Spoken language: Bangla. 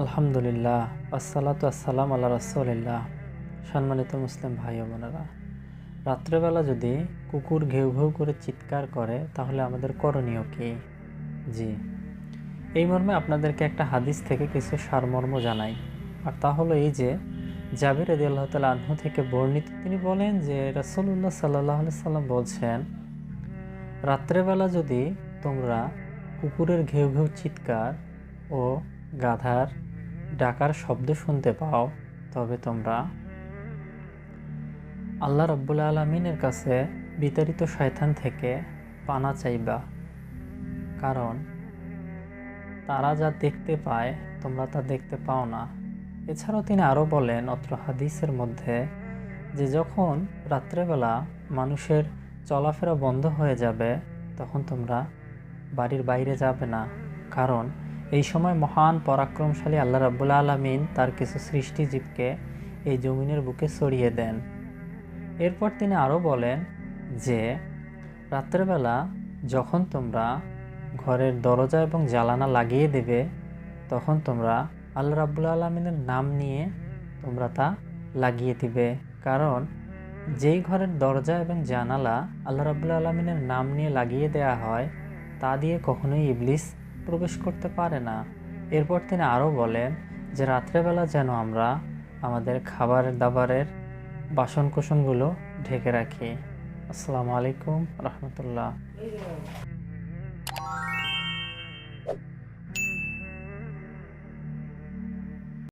আলহামদুলিল্লাহ, আসসালাতু আসসালাম আল্লাহ রাসুলিল্লাহ। সম্মানিত মুসলিম ভাই ও বোনেরা, রাত্রেবেলা যদি কুকুর ঘেউ ঘেউ করে চিৎকার করে, তাহলে আমাদের করণীয় কি? জি। এই মর্মে আপনাদেরকে একটা হাদিস থেকে কিছু সারমর্ম জানাই। আর তা হলো এই যে, জাবির আদি আল্লাহ তালা আহ্ন থেকে বর্ণিত, তিনি বলেন যে রাসুল্লাহ সাল্লাহ সাল্লাম বলছেন, রাত্রেবেলা যদি তোমরা কুকুরের ঘেউ ঘেউ চিৎকার ও গাধার ডাকার শব্দ শুনতে পাও, তবে তোমরা আল্লাহ রব্বুল আলমিনের কাছে বিতাড়িত শয়তান থেকে পানা চাইবা। কারণ তারা যা দেখতে পায়, তোমরা তা দেখতে পাও না। এছাড়াও তিনি আরও বলেন অত্র হাদিসের মধ্যে যে যখন রাত্রেবেলা মানুষের চলাফেরা বন্ধ হয়ে যাবে, তখন তোমরা বাড়ির বাইরে যাবে না। কারণ এই সময় মহান পরাক্রমশালী আল্লাহ রাব্বুল আলমিন তার কিছু সৃষ্টিজীবকে এই জমিনের বুকে ছড়িয়ে দেন। এরপর তিনি আরও বলেন যে, রাত্রেবেলা যখন তোমরা ঘরের দরজা এবং জ্বালানা লাগিয়ে দেবে, তখন তোমরা আল্লাহ রাব্বুল আলমিনের নাম নিয়ে তোমরা তা লাগিয়ে দিবে। কারণ যেই ঘরের দরজা এবং জানালা আল্লাহ রাব্বুল আলমিনের নাম নিয়ে লাগিয়ে দেয়া হয়, তা দিয়ে কখনোই ইবলিস প্রবেশ করতে পারে না। এরপর তিনি আরও বলেন যে, রাত্রেবেলা যেন আমরা আমাদের খাবার দাবারের বাসন কোসনগুলো ঢেকে রাখি। আসসালামু আলাইকুম রহমতুল্লাহ।